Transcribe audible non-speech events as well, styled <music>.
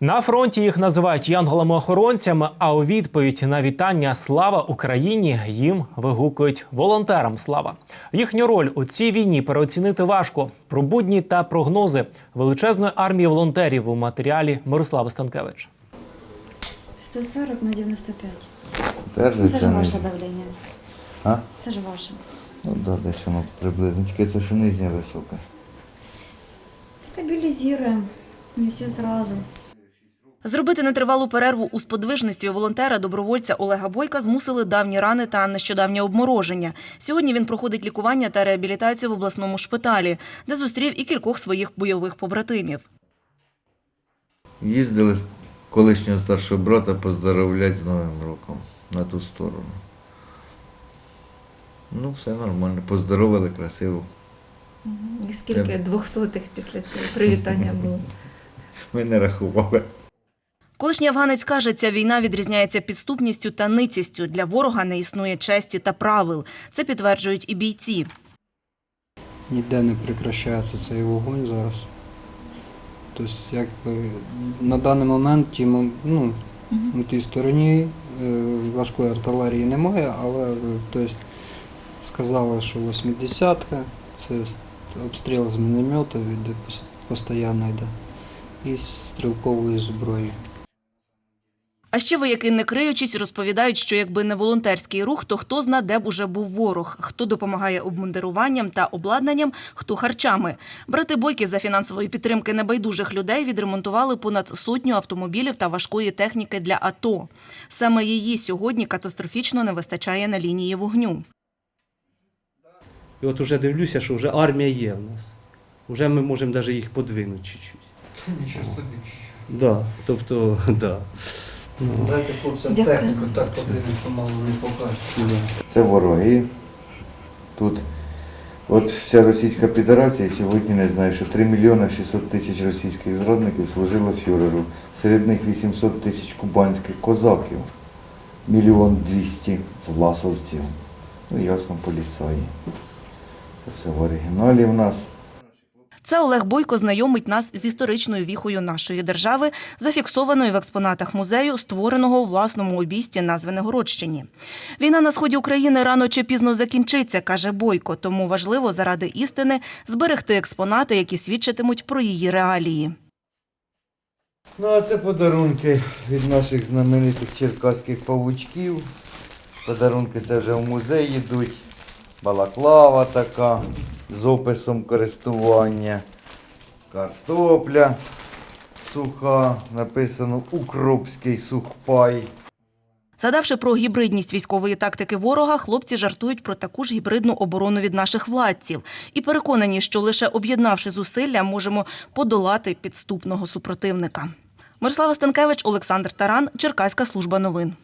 На фронті їх називають янголами-охоронцями, а у відповідь на вітання Слава Україні їм вигукують волонтерам слава. Їхню роль у цій війні переоцінити важко. Про будні та прогнози величезної армії волонтерів у матеріалі Мирослава Станкевич. 140 на 95. Держиться Це ж ваше давлення. А? Це ж ваше. Ну да, десь воно приблизно. Тільки це що нижня висока. Стабілізуємо. Не всі зразу. Зробити нетривалу перерву у сподвижництві волонтера добровольця Олега Бойка змусили давні рани та нещодавнє обмороження. Сьогодні він проходить лікування та реабілітацію в обласному шпиталі, де зустрів і кількох своїх бойових побратимів. Їздили з колишнього старшого брата поздоровлять з Новим роком на ту сторону. Ну, все нормально. Поздоровили красиво. І скільки двохсотих після цього привітання було? <laughs> Ми не рахували. Колишній афганець каже, ця війна відрізняється підступністю та ницістю. Для ворога не існує честі та правил. Це підтверджують і бійці. Ніде не прекращається цей вогонь зараз. Тобто, якби на даний момент ті, ну, на тій стороні е, важкої артилерії немає, але е, тобто, сказали, що 80-ка, це обстріл з міномету йде постійно йде. І стрілкової зброї. А ще вояки, не криючись, розповідають, що якби не волонтерський рух, то хто зна, де б уже був ворог, хто допомагає обмундируванням та обладнанням, хто харчами. Брати бойки за фінансової підтримки небайдужих людей відремонтували понад сотню автомобілів та важкої техніки для АТО. Саме її сьогодні катастрофічно не вистачає на лінії вогню. І от уже дивлюся, що вже армія є в нас. Вже ми можемо навіть їх подвинути чуть-чуть. Нічого собі. Да, тобто, <laughs> да. Ну, Дайте хлопцям Дякую. техніку так потрібно, що мало не покажуть. Це вороги. Тут от вся Російська Федерація сьогодні не знає, що 3 мільйони 600 тисяч російських зрадників служило фюреру. Серед них 800 тисяч кубанських козаків, мільйон 200 власовців. Ну, ясно, поліцаї. Це все в оригіналі в нас. Це Олег Бойко знайомить нас з історичною віхою нашої держави, зафіксованою в експонатах музею, створеного у власному обійсті на Звенигородщині. Війна на сході України рано чи пізно закінчиться, каже Бойко. Тому важливо заради істини зберегти експонати, які свідчитимуть про її реалії. Ну, а це подарунки від наших знаменитих черкаських павучків. Подарунки це вже в музей йдуть. Балаклава така з описом користування. Картопля суха, написано Укропський сухпай. Задавши про гібридність військової тактики ворога, хлопці жартують про таку ж гібридну оборону від наших владців і переконані, що лише об'єднавши зусилля, можемо подолати підступного супротивника. Мирослава Станкевич, Олександр Таран, Черкаська служба новин.